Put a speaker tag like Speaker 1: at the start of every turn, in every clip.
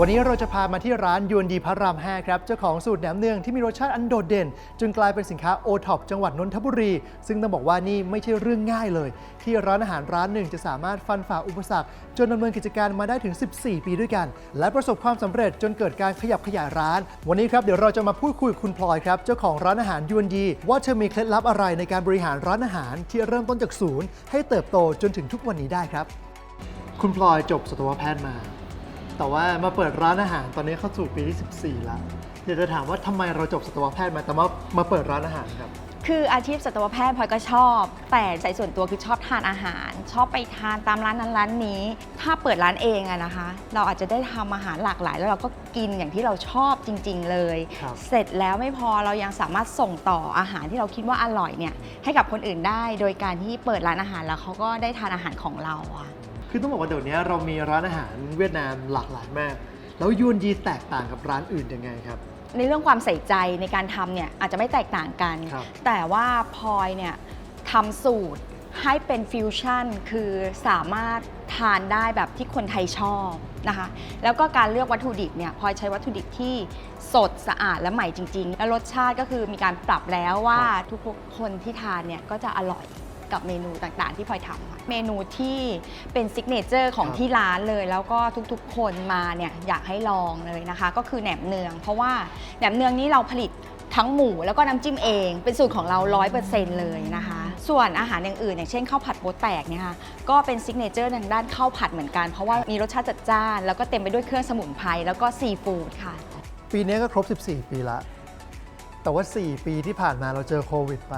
Speaker 1: วันนี้เราจะพามาที่ร้านยวนดีพระราม5ครับ เจ้าของสูตรแหนมเนืองที่มีรสชาติอันโดดเด่น จนกลายเป็นสินค้าโอท็อปจังหวัดนนทบุรี ซึ่งต้องบอกว่านี่ไม่ใช่เรื่องง่ายเลย ที่ร้านอาหารร้านหนึ่งจะสามารถฟันฝ่าอุปสรรค จนดำเนินกิจการมาได้ถึง 14 ปีด้วยกัน และประสบความสำเร็จจนเกิดการขยับขยายร้าน วันนี้ครับเดี๋ยวเราจะมาพูดคุยกับคุณพลอยครับเจ้าของร้านอาหารยวนดีว่าเธอมีเคล็ดลับอะไรในการบริหารร้านอาหารที่เริ่มต้นจากศูนย์ให้เติบโตจนถึงทุกวันนี้ได้ครับ คุณพลอยจบสัตวแพทย์มา แต่ว่ามาเปิดร้านอาหารตอนนี้เข้าสู่ปีที่ 14 แล้วอยากจะถามว่าทำไมเราจบสัตวแพทย์มาแต่ว่ามาเปิดร้านอาหารครับ
Speaker 2: คืออาชีพสัตวแพทย์พลอยก็ชอบ แต่ใจส่วนตัวคือชอบทานอาหาร ชอบไปทานตามร้านนั้นร้านนี้ ถ้าเปิดร้านเองอะนะคะ เราอาจจะได้ทำอาหารหลากหลาย แล้วเราก็กินอย่างที่เราชอบจริง ๆ เลย
Speaker 1: ครับ
Speaker 2: เสร็จแล้วไม่พอเรายังสามารถส่งต่ออาหารที่เราคิดว่าอร่อยเนี่ยให้กับคนอื่นได้ โดยการที่เปิดร้านอาหารแล้วเขาก็ได้ทานอาหารของเราอะ
Speaker 1: คือต้องบอกว่าเดี๋ยวนี้เรามีร้านอาหารเวียดนามหลากหลายมาก แล้วยวนยีแตกต่างกับร้านอื่นยังไงครับ
Speaker 2: ในเรื่องความใส่ใจในการทำเนี่ยอาจจะไม่แตกต่างกัน
Speaker 1: ครับ
Speaker 2: แต่ว่าพลอยเนี่ยทำสูตรให้เป็นฟิวชั่นคือสามารถทานได้แบบที่คนไทยชอบนะคะ แล้วก็การเลือกวัตถุดิบเนี่ยพลอยใช้วัตถุดิบที่สดสะอาดและใหม่จริง ๆ และรสชาติก็คือมีการปรับแล้วว่าทุกๆคนที่ทานเนี่ยก็จะอร่อย กับเมนูต่างๆ ที่พลอยทำอะเมนูที่เป็นซิกเนเจอร์ของ
Speaker 1: ครับ
Speaker 2: ที่ร้านเลย แล้วก็ทุกๆ คนมาเนี่ยอยากให้ลองเลยนะคะ ก็คือแหนมเนือง เพราะว่าแหนมเนืองนี้เราผลิตทั้งหมูแล้วก็น้ำจิ้มเอง เป็นสูตรของเรา 100%เลยนะคะ ส่วนอาหารอย่างอื่น อย่างเช่นข้าวผัดโป๊แตกเนี่ยค่ะก็เป็นซิกเนเจอร์ทางด้านข้าวผัดเหมือนกัน เพราะว่ามีรสชาติจัดจ้าน แล้วก็เต็มไปด้วยเครื่องสมุนไพรแล้วก็ซีฟู้ดค่ะ
Speaker 1: ปีนี้ก็ครบ 14 ปีละ แต่ว่า 4 ปีที่ผ่านมาเราเจอโควิดไป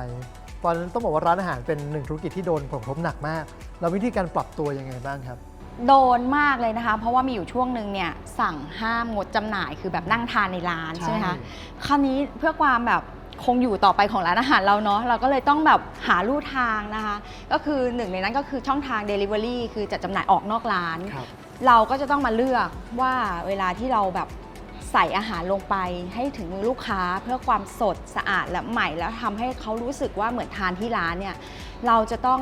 Speaker 1: ตอนนั้นต้องบอกว่าร้านอาหารเป็นหนึ่งธุรกิจที่โดนผลกระทบหนักมาก แล้ววิธีการปรับตัวยังไงบ้างครับ
Speaker 2: โดนมากเลยนะคะ เพราะว่ามีอยู่ช่วงหนึ่งเนี่ยสั่งห้ามงดจำหน่ายคือแบบนั่งทานในร้าน
Speaker 1: ใช่
Speaker 2: ใช่ไหมคะคราวนี้เพื่อความแบบคงอยู่ต่อไปของร้านอาหารเราเนาะเราก็เลยต้องแบบหาลู่ทางนะคะ ก็คือหนึ่งในนั้นก็คือช่องทาง Delivery คือจัดจำหน่ายออกนอกร้าน
Speaker 1: ครับ
Speaker 2: เราก็จะต้องมาเลือกว่าเวลาที่เราแบบ ใส่อาหารลงไปให้ถึงมือลูกค้าเพื่อความสดสะอาดและใหม่ แล้วทำให้เขารู้สึกว่าเหมือนทานที่ร้านเนี่ยเราจะต้อง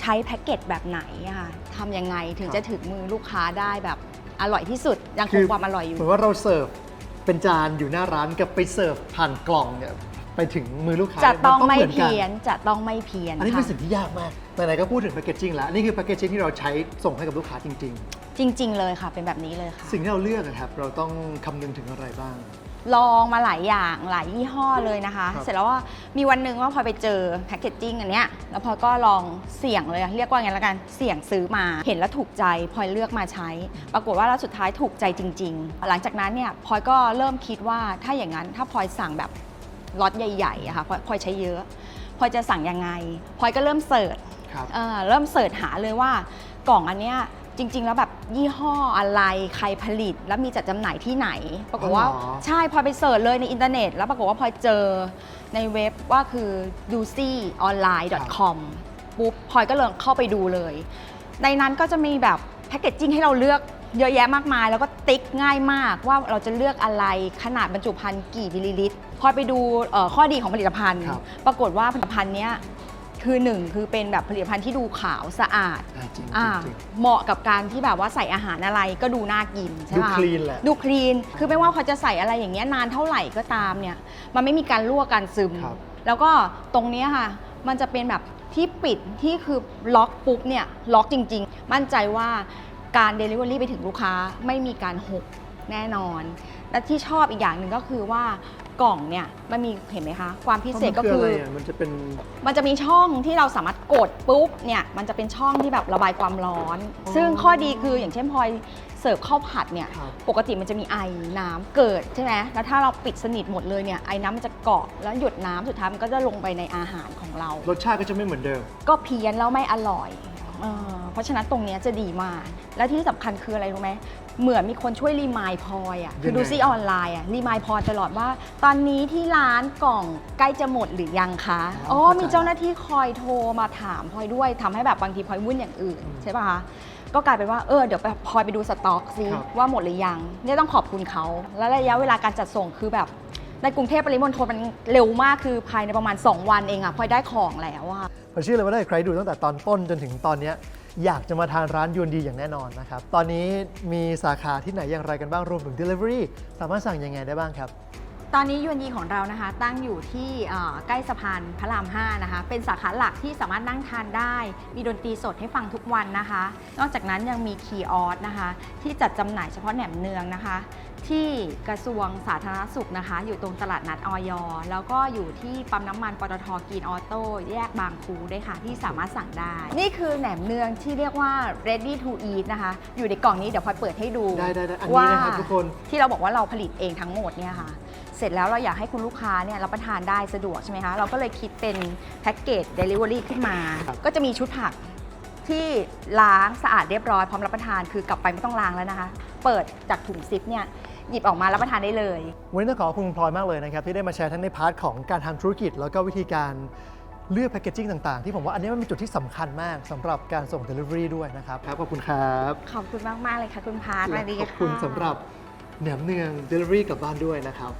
Speaker 2: ใช้แพ็กเกจแบบไหนอะค่ะทำยังไงถึง
Speaker 1: ครับ
Speaker 2: จะถึงมือลูกค้าได้แบบอร่อยที่สุดยังค
Speaker 1: คื
Speaker 2: ง
Speaker 1: อ
Speaker 2: ความอร่อยอยู่
Speaker 1: เหมือนว่าเราเสิร์ฟเป็นจานอยู่หน้าร้านกับไปเสิร์ฟผ่านกล่องเนี่ยไปถึงมือลูกค้า
Speaker 2: จะต้อง
Speaker 1: น
Speaker 2: ไม่
Speaker 1: หนกั
Speaker 2: เพี้ยนจะต้องไม่เพี้ยน
Speaker 1: อันนี้เป็น
Speaker 2: ค่ะ
Speaker 1: สิ่งที่ยากมากไหนๆก็พูดถึงแพคเกจจิ้งแล้วนี่คือแพคเกจจิ้งที่เราใช้ส่งให้กับลูกค้าจริง
Speaker 2: จริง ๆ เลยค่ะ เป็นแบบนี้เลยค่ะ
Speaker 1: ๆสิ่งที่เราเลือกอะครับ เราต้องคำนึงถึงอะไรบ้าง
Speaker 2: ลองมาหลายอย่างหลายยี่ห้อเลยนะคะ
Speaker 1: ครับ
Speaker 2: เสร็จแล้วว่ามีวันหนึ่งว่าพลอยไปเจอแพคเกจจิ้งอันเนี้ยแล้วพลอยก็ลองเสี่ยงเลยเรียกว่าไงแล้วกันเสี่ยงซื้อมา เห็นแล้วถูกใจพลอยเลือกมาใช้ ปรากฏว่าแล้วสุดท้ายถูกใจจริง ๆ หลังจากนั้นเนี่ยพลอยก็เริ่มคิดว่าถ้าอย่างนั้นถ้าพลอยสั่งแบบล็อตใหญ่ๆอะค่ะพลอยพลอยใช้เยอะพลอยจะสั่งยังไงพลอยก็เริ่มเสิร์ช
Speaker 1: ครับ
Speaker 2: เอ่อเริ่มเสิร์ชหาเลยว่ากล่องอันเนี้ย จริง ๆ แล้วแบบยี่ห้ออะไรใครผลิต แล้วมีจัดจำหน่ายที่ไหน ปรากฏว่า
Speaker 1: อ๋อเหรอ
Speaker 2: ใช่พลอยไปเสิร์ชเลยในอินเทอร์เน็ต แล้วปรากฏว่าพลอยเจอในเว็บว่าคือ u c o n l i n e com ปุ๊บพลอยก็เลยเข้าไปดูเลย ในนั้นก็จะมีแบบแพคเกจจิ้งให้เราเลือกเยอะแยะมากมาย แล้วก็ติ๊กง่ายมากว่าเราจะเลือกอะไรขนาดบรรจุภัณฑ์กี่มิลลิลิตรพลอยไปดูเอ่อข้อดีของผลิตภัณฑ์
Speaker 1: ครับ
Speaker 2: ปรากฏว่าผลิตภัณฑ์เนี้ย คือหนึ่งคือเป็นแบบผลิตภัณฑ์ที่ดูขาวสะอาด
Speaker 1: อ่าจริง
Speaker 2: อ่า
Speaker 1: จริง
Speaker 2: เหมาะกับการที่แบบว่าใส่อาหารอะไรก็ดูน่ากินใช่
Speaker 1: ดู
Speaker 2: ไหม
Speaker 1: คลีนแหละ
Speaker 2: ดูคลีน คือไม่ว่าเขาจะใส่อะไรอย่างเงี้ยนานเท่าไหร่ก็ตามเนี่ย มันไม่มีการลวกการซึม
Speaker 1: ครับ
Speaker 2: แล้วก็ตรงเนี้ยค่ะ มันจะเป็นแบบที่ปิดที่คือล็อกปุ๊บเนี่ยล็อกจริง ๆ มั่นใจว่าการ Delivery ไปถึงลูกค้าไม่มีการหกแน่นอน และที่ชอบอีกอย่างหนึ่งก็คือว่า กล่องเนี่ยมันมีเห็นไหมคะ ความพิเศษก็
Speaker 1: พราะ
Speaker 2: คื
Speaker 1: มัน
Speaker 2: อ
Speaker 1: อะไรอะมันจะเป็น
Speaker 2: มันจะมีช่องที่เราสามารถกดปุ๊บเนี่ยมันจะเป็นช่องที่แบบระบายความร้อน ซึ่งข้อดีคืออย่างเช่นพลอยเสิร์ฟข้าวผัดเนี่ย
Speaker 1: ครับ
Speaker 2: ปกติมันจะมีไอน้ำเกิดใช่ไหมแล้วถ้าเราปิดสนิทหมดเลยเนี่ยไอน้ำมันจะเกาะแล้วหยดน้ำสุดท้ายมันก็จะลงไปในอาหารของเรา
Speaker 1: รสชาติก็จะไม่เหมือนเดิม
Speaker 2: ก็เพี้ยนแล้วไม่อร่อย เออเพราะฉะนั้นตรงเนี้ยจะดีมาก และที่สำคัญคืออะไรรู้ไหมเหมือนมีคนช่วยรีมายพลอยอะคือ
Speaker 1: ยังไง
Speaker 2: ดูซี่ออนไลน์อะรีมายพลอยตลอดว่า ตอนนี้ที่ร้านกล่องใกล้จะหมดหรือยังคะอ๋อมีเจ้าหน้าที่คอยโทรมาถามพลอยด้วยทำให้แบบบางทีพลอยวุ่นอย่างอื่นใช่ป่ะคะก็กลายเป็นว่าเออเดี๋ยวไปพลอยไปดูสต็อกซิ
Speaker 1: ครับ
Speaker 2: ว่าหมดหรือยังเนี่ยต้องขอบคุณเขา และระยะเวลาการจัดส่งคือแบบ ในกรุงเทพปริมณฑลมันเร็วมากคือภายในประมาณ 2 วันเองอะพลอยได้ของแล้วอะ
Speaker 1: ผมเชื่อเลยว่าถ้ใครดูตั้งแต่ตอนต้นจนถึงตอนเนี้ยอยากจะมาทานร้านยวนดีอย่างแน่นอนนะครับ ตอนนี้มีสาขาที่ไหนอย่างไรกันบ้างรวมถึง Delivery สามารถสั่งยังไงได้บ้างครับ
Speaker 2: ตอนนี้ยวนยีของเรานะคะตั้งอยู่ที่เอ่อใกล้สะพานพระราม 5 นะคะ เป็นสาขาหลักที่สามารถนั่งทานได้ มีดนตรีสดให้ฟังทุกวันนะคะ นอกจากนั้นยังมีคีออสนะคะ ที่จัดจำหน่ายเฉพาะแหนมเนืองนะคะ ที่กระทรวงสาธารณสุขนะคะ อยู่ตรงตลาดนัดออยแล้วก็อยู่ที่ปั๊มน้ำมันปตทกรีนออโต้แยกบางคูด้วยค่ะ ที่สามารถสั่งได้ นี่คือแหนมเนืองที่เรียกว่า ready to eat นะคะ อยู่ในกล่องนี้เดี๋ยวพลอยเปิดให้ดู
Speaker 1: ได้ได้ได้อันนี้นะครับทุกคน
Speaker 2: ที่เราบอกว่าเราผลิตเองทั้งหมดเนี่ยค่ะ เสร็จแล้วเราอยากให้คุณลูกค้าเนี่ยรับประทานได้สะดวกใช่ไหมคะเราก็เลยคิดเป็นแพ็กเกจ Delivery ขึ้นมา
Speaker 1: ครับ
Speaker 2: ก็จะมีชุดผักที่ล้างสะอาดเรียบร้อยพร้อมรับประทานคือกลับไปไม่ต้องล้างแล้วนะคะ เปิดจากถุงซิปเนี่ยหยิบออกมารับประทานได้เลย
Speaker 1: วันนี้ต้องขอบคุณคุณพลอยมากเลยนะครับ ที่ได้มาแชร์ทั้งในพาร์ทของการทำธุรกิจ แล้วก็วิธีการเลือกแพคเกจิ้งต่างๆ ที่ผมว่าอันนี้มันเป็นจุดที่สำคัญมากสำหรับการส่ง Delivery ด้วยนะครับครับขอบคุณครับ
Speaker 2: ขอบคุณมากๆเลยค่ะคุณพาร์ท
Speaker 1: และ
Speaker 2: สวัสดี
Speaker 1: ขอบคุณ
Speaker 2: ค่ะ
Speaker 1: สำหรับ แหนมเนือง Delivery กลับบ้านด้วยนะครับ